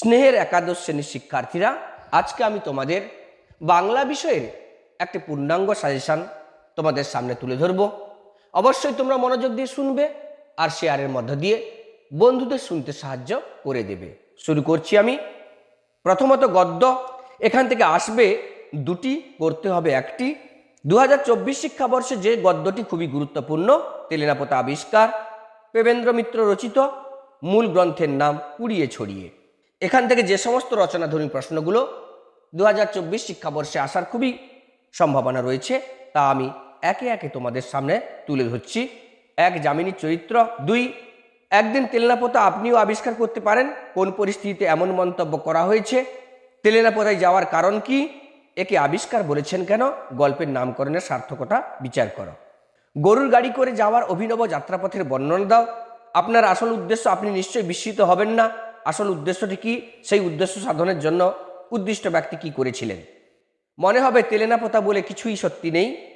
স্নেহের একাদশ শ্রেণির শিক্ষার্থীরা, আজকে আমি তোমাদের বাংলা বিষয়ের একটি পূর্ণাঙ্গ সাজেশন তোমাদের সামনে তুলে ধরব। অবশ্যই তোমরা মনোযোগ দিয়ে শুনবে আর শেয়ারের মধ্য দিয়ে বন্ধুদের শুনতে সাহায্য করে দেবে। শুরু করছি আমি। প্রথমত গদ্য, এখান থেকে আসবে দুটি করতে হবে একটি। দু হাজার চব্বিশ শিক্ষাবর্ষে যে গদ্যটি খুবই গুরুত্বপূর্ণ, তেলেনাপোতা আবিষ্কার, পেবেন্দ্র মিত্র রচিত, মূল গ্রন্থের নাম কুড়িয়ে ছড়িয়ে। এখান থেকে যে সমস্ত রচনাধর্মী প্রশ্নগুলো দু হাজার চব্বিশ শিক্ষাবর্ষে আসার খুবই সম্ভাবনা রয়েছে, তা আমি একে একে তোমাদের সামনে তুলে ধরছি। এক জামিনী চরিত্র, দুই, একদিন তেলেনাপোতা আপনিও আবিষ্কার করতে পারেন কোন পরিস্থিতিতে এমন মন্তব্য করা হয়েছে। তেলেনাপোতায় যাওয়ার কারণ কি? একে আবিষ্কার বলেছেন কেন? গল্পের নামকরণের সার্থকতা বিচার করো। গরুর গাড়ি করে যাওয়ার অভিনব যাত্রাপথের বর্ণনা দাও। আপনার আসল উদ্দেশ্য আপনি নিশ্চয়ই বিস্মিত হবেন না। আসল উদ্দেশ্যটি কি? সেই উদ্দেশ্য সাধনের জন্য উদ্দিষ্ট ব্যক্তি কি করেছিলেন? মনে হবে তেলেনাপোতা বলে কিছুই সত্যি নেই।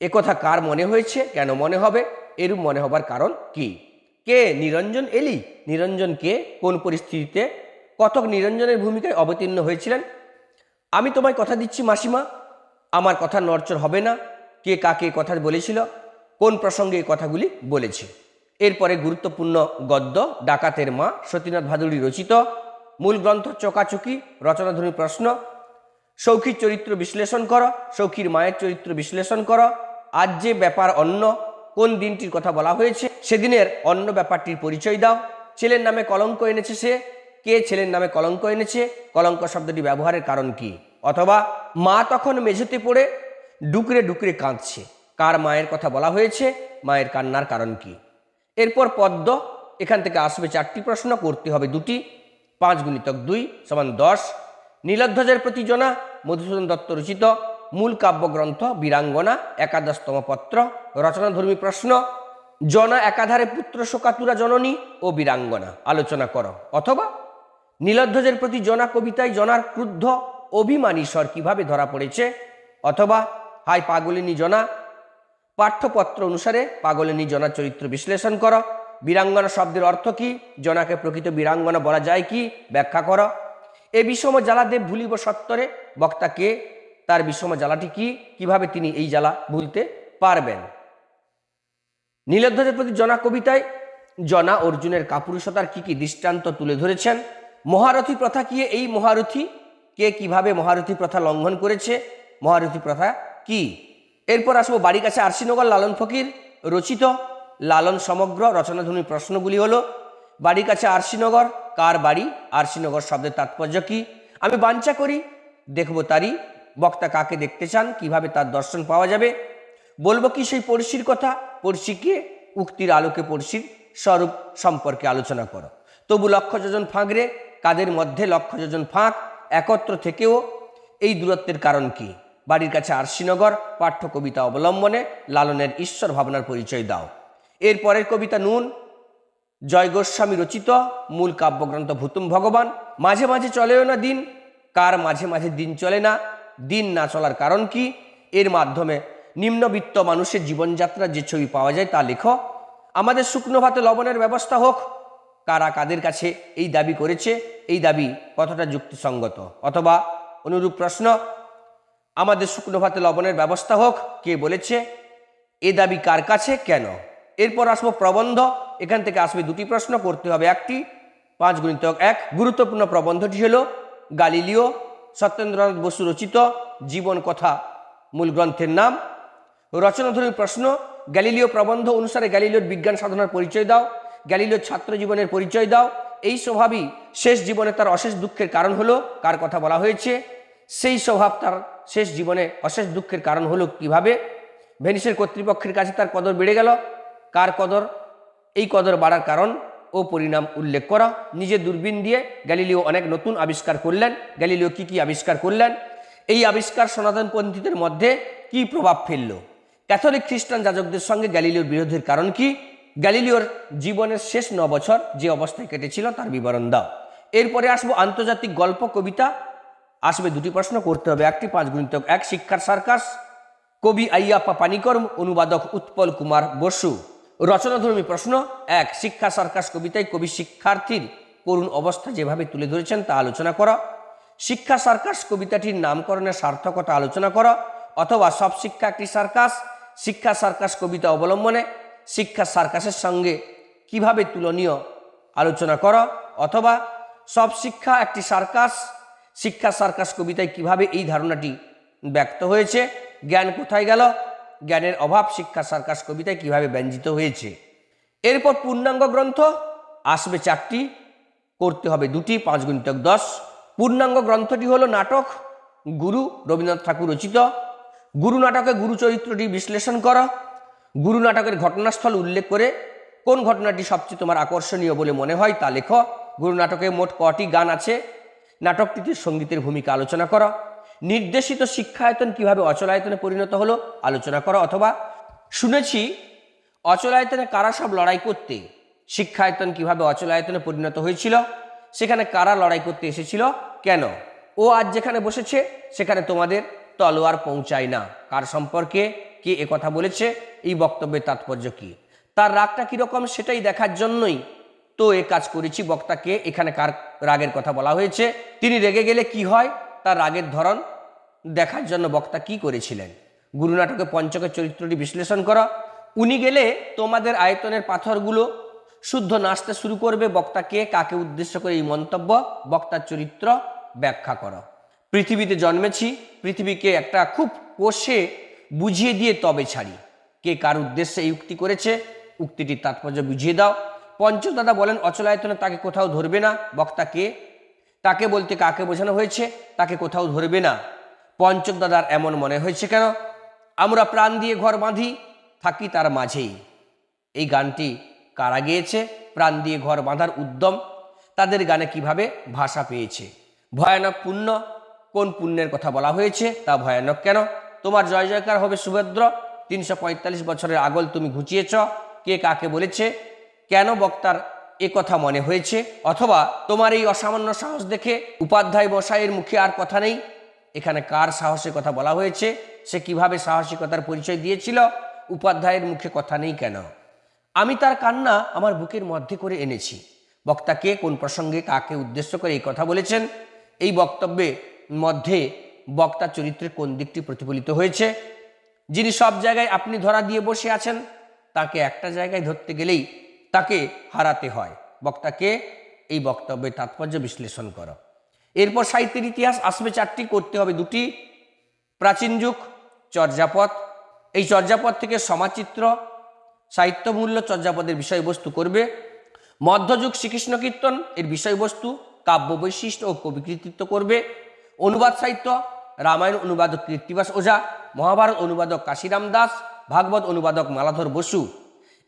একথা কার মনে হয়েছে? কেন মনে হবে? এরূপ মনে হবার কারণ কি? কে নিরঞ্জন এলি? নিরঞ্জন কে? কোন পরিস্থিতিতে? কতক নিরঞ্জনের ভূমিকায় অবতীর্ণ হয়েছিলেন? আমি তোমায় কথা দিচ্ছি, মাসিমা। আমার কথা নড়চড় হবে না। কে কাকে কথা বলেছিল? কোন প্রসঙ্গে এই কথাগুলি বলেছে? এরপরে গুরুত্বপূর্ণ গদ্য, ডাকাতের মা সতীনাথ ভাদুড়ি রচিত, মূল গ্রন্থ চোকাচুকি রচনাধর্মী প্রশ্ন, সৌখীর চরিত্র বিশ্লেষণ করো, সৌখীর মায়ের চরিত্র বিশ্লেষণ করো, আজ যে ব্যাপার অন্য, কোন দিনটির কথা বলা হয়েছে, সেদিনের অন্য ব্যাপারটির পরিচয় দাও, ছেলের নামে কলঙ্ক এনেছে সে, কে ছেলের নামে কলঙ্ক এনেছে, কলঙ্ক শব্দটি ব্যবহারের কারণ কি? অথবা, মা তখন মেঝেতে পড়ে, ডুকরে ডুকরে কাঁদছে, কার মায়ের কথা বলা হয়েছে, মায়ের কান্নার কারণ কি? এরপর পদ্ম, এখান থেকে আসবে চারটি প্রশ্ন, করতে হবে দুটি। পাঁচ গুণিতক দুই সমান দশ। নীলধ্বজের প্রতি জনা মধুসূদন দত্ত রচিত। মূল কাব্যগ্রন্থ, বীরাঙ্গনা, একাদশতম পত্র, রচনাধর্মী প্রশ্ন। জনা একাধারে পুত্র শোকাতুরা জননী ও বীরাঙ্গনা। আলোচনা করো। অথবা নীলধ্বজের প্রতি জনা কবিতায় জনার ক্রুদ্ধ, অভিমানী স্বর কীভাবে ধরা পড়েছে? অথবা হাই পাগলিনী জনা পাঠ্যপত্র অনুসারে পাগলিনী জনার চরিত্র বিশ্লেষণ করো। বীরাঙ্গনা শব্দের অর্থ কি? জনাকে প্রকৃত বীরাঙ্গনা বলা যায় কি? ব্যাখ্যা করো। এ বিষম জ্বালাদেব ভুলিব সত্তরে। বক্তা কে? তার বিষম জ্বালাটি কি? কীভাবে তিনি এই জ্বালা ভুলতে পারবেন? নীলধ্বজের প্রতি জনা কবিতায়, জনা অর্জুনের কাপুরুষতার কি কি দৃষ্টান্ত তুলে ধরেছেন? মহারথী প্রথা কি? এই মহারথী কে কীভাবে মহারথী প্রথা লঙ্ঘন করেছে? মহারথী প্রথা কি? এরপর আসব বাড়ির কাছে আরশিনগর লালন ফকির, রচিত। লালন সমগ্র রচনাধর্মী প্রশ্নগুলি হলো, বাড়ির কাছে আরশিনগর, কার বাড়ি, আরশিনগর শব্দের তাৎপর্য কি? আমি বাঞ্ছা করি, দেখব তারই, বক্তা কাকে দেখতে চান, কীভাবে তার দর্শন পাওয়া যাবে? বলব কি সেই পড়শির কথা? পড়শিকে উক্তির আলোকে পড়শির স্বরূপ সম্পর্কে আলোচনা করো। তবু লক্ষ যোজন ফাঁকরে কাদের মধ্যে লক্ষ যোজন ফাঁক? একত্র থেকেও, এই দূরত্বের কারণ কি? বাড়ির কাছে আরশিনগর পাঠ্য কবিতা অবলম্বনে লালনের ঈশ্বর ভাবনার পরিচয় দাও। এর পরের কবিতা নুন, জয় গোস্বামী রচিত, মূল কাব্যগ্রন্থ ভূতুম ভগবান। মাঝে মাঝে চলেও না দিন, কার মাঝে মাঝে দিন চলে না? দিন না চলার কারণ কি? এর মাধ্যমে নিম্নবিত্ত মানুষের জীবনযাত্রার যে ছবি পাওয়া যায় তা লেখ। আমাদের শুকনো ভাতে লবণের ব্যবস্থা হোক। কারা কাদের কাছে এই দাবি করেছে? এই দাবি কতটা যুক্তিসঙ্গত? অথবা অনুরূপ প্রশ্ন আমাদের শুকনো ভাতে লবণের ব্যবস্থা হোক, কে বলেছে? এ দাবি কার কাছে? কেন? এরপর আসব প্রবন্ধ। এখান থেকে আসবে দুটি প্রশ্ন, করতে হবে একটি। পাঁচ গুণিতক এক। গুরুত্বপূর্ণ প্রবন্ধটি হল গালিলিও, সত্যেন্দ্রনাথ বসু রচিত জীবন কথা মূল গ্রন্থের নাম। রচনাধর্মী প্রশ্ন গ্যালিলিও প্রবন্ধ অনুসারে গ্যালিলিওর বিজ্ঞান সাধনার পরিচয় দাও গ্যালিলিওর ছাত্র জীবনের পরিচয় দাও। এই স্বভাবই শেষ জীবনে তার অশেষ দুঃখের কারণ হলো, কার কথা বলা হয়েছে? সেই স্বভাব তার শেষ জীবনে অশেষ দুঃখের কারণ হলো কীভাবে? ভেনিসের কর্তৃপক্ষের কাছে তার কদর বেড়ে গেল। কার কদর? এই কদর বাড়ার কারণ ও পরিণাম উল্লেখ করা। নিজে দূরবীন দিয়ে গ্যালিলিও অনেক নতুন আবিষ্কার করলেন। গ্যালিলিও কি কি আবিষ্কার করলেন? এই আবিষ্কার সনাতনপন্থীদের মধ্যে কি প্রভাব ফেলল? ক্যাথলিক খ্রিস্টান যাজকদের সঙ্গে গ্যালিলিওর বিরোধের কারণ কি? গ্যালিলিওর জীবনের শেষ ন বছর যে অবস্থায় কেটেছিল তার বিবরণ দাও। এরপরে আসব আন্তর্জাতিক গল্প, কবিতা আসবে, দুটি প্রশ্ন করতে হবে। একটি পাঁচ গুণিতক এক, শিক্ষার সার্কাস। কবি আইয়াপ্পা পানিকর অনুবাদক উৎপল কুমার বসু। রচনাধর্মী প্রশ্ন এক, শিক্ষা সার্কাস কবিতায় কবি শিক্ষার্থীর করুণ অবস্থা যেভাবে তুলে ধরেছেন তা আলোচনা করো। শিক্ষা সার্কাস কবিতাটির নামকরণের সার্থকতা আলোচনা করো। অথবা সব শিক্ষা একটি সার্কাস। শিক্ষা সার্কাস কবিতা অবলম্বনে শিক্ষা সার্কাসের সঙ্গে কীভাবে তুলনীয় আলোচনা করো। অথবা সব শিক্ষা একটি সার্কাস। শিক্ষা সার্কাস কবিতায় কীভাবে এই ধারণাটি ব্যক্ত হয়েছে? জ্ঞান কোথায় গেল? জ্ঞানের অভাব শিক্ষা সার্কাস কবিতায় কীভাবে ব্যঞ্জিত হয়েছে? এরপর পূর্ণাঙ্গ গ্রন্থ, আসবে চারটি, করতে হবে দুটি, পাঁচ গুণিতক দশ। পূর্ণাঙ্গ গ্রন্থটি হলো নাটক, গুরু রবীন্দ্রনাথ ঠাকুর রচিত। গুরু নাটকে গুরু চরিত্রটি বিশ্লেষণ করো। গুরু নাটকের ঘটনাস্থল উল্লেখ করে কোন ঘটনাটি সবচেয়ে তোমার আকর্ষণীয় বলে মনে হয় তা লেখো। গুরু নাটকে মোট কটি গান আছে? নাটকটিতে সঙ্গীতের ভূমিকা আলোচনা করা, নির্দেশিত শিক্ষায়তন কীভাবে অচলায়তনে পরিণত হলো আলোচনা করো অথবা শুনেছি অচলায়তনে কারা সব লড়াই করতে, শিক্ষায়তন কীভাবে অচলায়তনে পরিণত হয়েছিল, সেখানে কারা লড়াই করতে এসেছিল, কেন, ও আজ যেখানে বসেছে সেখানে তোমাদের তলোয়ার পৌঁছায় না, কার সম্পর্কে কে কথা বলেছে, এই বক্তব্যের তাৎপর্য কি, তার রাগটা কীরকম সেটাই দেখার জন্যই তো এ কাজ করেছি, বক্তাকে এখানে কার রাগের কথা বলা হয়েছে। তিনি রেগে গেলে কি হয়? তার রাগের ধরন দেখার জন্য বক্তা কি করেছিলেন? গুরু নাটকে পঞ্চকের চরিত্রটি বিশ্লেষণ করা। উনি গেলে তোমাদের আয়তনের পাথরগুলো শুদ্ধ নাচতে শুরু করবে, বক্তাকে কাকে উদ্দেশ্য করে এই মন্তব্য, বক্তার চরিত্র ব্যাখ্যা করো। পৃথিবীতে জন্মেছি, পৃথিবীকে একটা খুব কষে বুঝিয়ে দিয়ে তবে ছাড়ি। কে কার উদ্দেশ্যে এই উক্তি করেছে? উক্তিটির তাৎপর্য বুঝিয়ে দাও। পঞ্চক দাদা বলেন, অচলায়তনে তাকে কোথাও ধরবে না। বক্তা কে? তাকে বলতে কাকে বোঝানো হয়েছে? তাকে কোথাও ধরবে না। পঞ্চক দাদার এমন মনে হয়েছে কেন? আমরা প্রাণ দিয়ে ঘর বাঁধি, থাকি তার মাঝেই। এই গানটি কারা গেয়েছে? প্রাণ দিয়ে ঘর বাঁধার উদ্যম। তাদের গানে কীভাবে ভাষা পেয়েছে? ভয়ানক পুণ্য। কোন পুণ্যের কথা বলা হয়েছে? তা ভয়ানক কেন? তোমার জয় জয়কার হবে সুভদ্র। তিনশো পঁয়তাল্লিশ বছরের আগল তুমি ঘুচিয়েছ। কে কাকে বলেছে? কেন বক্তার এ কথা মনে হয়েছে? অথবা তোমার এই অসামান্য সাহস দেখে উপাধ্যায় মশাইয়ের মুখে আর কথা নেই? এখানে কার সাহসের কথা বলা হয়েছে? সে কীভাবে সাহসিকতার পরিচয় দিয়েছিল? উপাধ্যায়ের মুখে কথা নেই কেন? আমি তার কান্না আমার বুকের মধ্যে করে এনেছি। বক্তাকে কোন প্রসঙ্গে কাকে উদ্দেশ্য করে এই কথা বলেছেন? এই বক্তব্যে মধ্যে বক্তা চরিত্রের কোন দিকটি প্রতিফলিত হয়েছে? যিনি সব জায়গায় আপনি ধরা দিয়ে বসে আছেন, তাকে একটা জায়গায় ধরতে গেলেই তাকে হারাতে হয়। বক্তাকে এই বক্তব্যের তাৎপর্য বিশ্লেষণ করো। এরপর সাহিত্যের ইতিহাস আসবে চারটি, করতে হবে দুটি। প্রাচীন যুগ, চর্যাপদ। এই চর্যাপদ থেকে সমাচিত্র সাহিত্যমূল্য চর্যাপদের বিষয়বস্তু করবে। মধ্যযুগ শ্রীকৃষ্ণ কীর্তন, এর বিষয়বস্তু কাব্য বৈশিষ্ট্য ও কবি কৃতিত্ব করবে। অনুবাদ সাহিত্য, রামায়ণ অনুবাদক কীর্তিবাস ওঝা, মহাভারত অনুবাদক কাশিরাম দাস, ভাগবত অনুবাদক মালাধর বসু।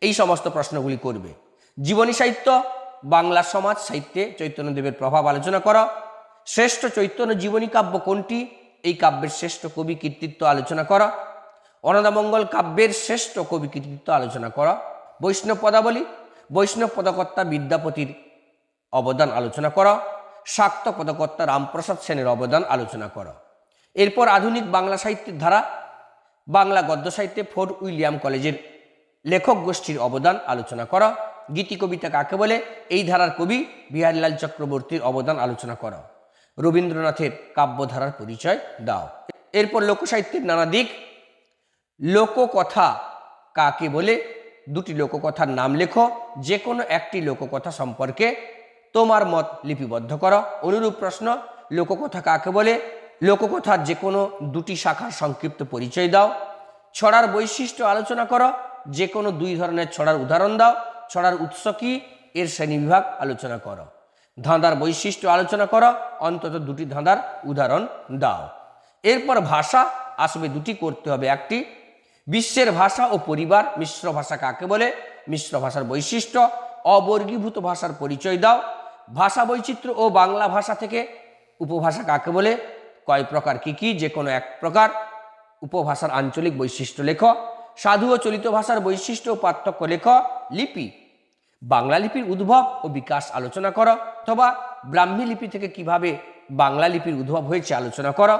এই সমস্ত প্রশ্নগুলি করবে। জীবনী সাহিত্য, বাংলা সমাজ সাহিত্যে চৈতন্যদেবের প্রভাব আলোচনা করা। শ্রেষ্ঠ চৈতন্য জীবনী কাব্য কোনটি? এই কাব্যের শ্রেষ্ঠ কবি কৃতিত্ব আলোচনা করা। অনদামঙ্গল কাব্যের শ্রেষ্ঠ কবি কৃতিত্ব আলোচনা করা। বৈষ্ণব পদাবলী, বৈষ্ণব পদকর্তা বিদ্যাপতির অবদান আলোচনা করা। শাক্ত পদকর্তা রামপ্রসাদ সেনের অবদান আলোচনা করা। এরপর আধুনিক বাংলা সাহিত্যের ধারা, বাংলা গদ্য সাহিত্যে ফোর্ট উইলিয়াম কলেজের লেখক গোষ্ঠীর অবদান আলোচনা করা। গীতি কবিতা কাকে বলে? এই ধারার কবি বিহারীলাল চক্রবর্তীর অবদান আলোচনা করা। রবীন্দ্রনাথের কাব্যধারার পরিচয় দাও। এরপর লোকসাহিত্যের নানা দিক। লোককথা কাকে বলে? দুটি লোককথার নাম লেখো। যে কোনো একটি লোককথা সম্পর্কে তোমার মত লিপিবদ্ধ করো। অনুরূপ প্রশ্ন, লোককথা কাকে বলে? লোককথার যে কোনো দুটি শাখার সংক্ষিপ্ত পরিচয় দাও। ছড়ার বৈশিষ্ট্য আলোচনা করো। যে কোনো দুই ধরনের ছড়ার উদাহরণ দাও। ছড়ার উৎস কি? এর শ্রেণীবিভাগ আলোচনা করো। ধাঁধার বৈশিষ্ট্য আলোচনা করো। অন্তত দুটি ধাঁধার উদাহরণ দাও। এরপর ভাষা, আসবে দুটি, করতে হবে একটি। বিশ্বের ভাষা ও পরিবার, মিশ্র ভাষা কাকে বলে? মিশ্র ভাষার বৈশিষ্ট্য। অবর্গীভূত ভাষার পরিচয় দাও। ভাষা বৈচিত্র্য ও বাংলা ভাষা থেকে উপভাষা কাকে বলে? কয় প্রকার কি কি? যে কোনো এক প্রকার। উপভাষার আঞ্চলিক বৈশিষ্ট্য লেখ। সাধু ও চলিত ভাষার বৈশিষ্ট্য ও পার্থক্য লেখ লিপি। বাংলা লিপির উদ্ভব ও বিকাশ আলোচনা করো, অথবা ব্রাহ্মী লিপি থেকে কীভাবে বাংলা লিপির উদ্ভব হয়েছে আলোচনা করো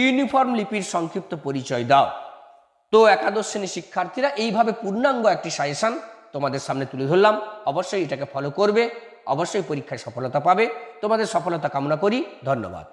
ইউনিফর্ম লিপির সংক্ষিপ্ত পরিচয় দাও। তো একাদশ শ্রেণির শিক্ষার্থীরা এইভাবে পূর্ণাঙ্গ একটি সাজেশন তোমাদের সামনে তুলে ধরলাম। অবশ্যই এটাকে ফলো করবে, অবশ্যই পরীক্ষায় সফলতা পাবে। তোমাদের সফলতা কামনা করি, ধন্যবাদ।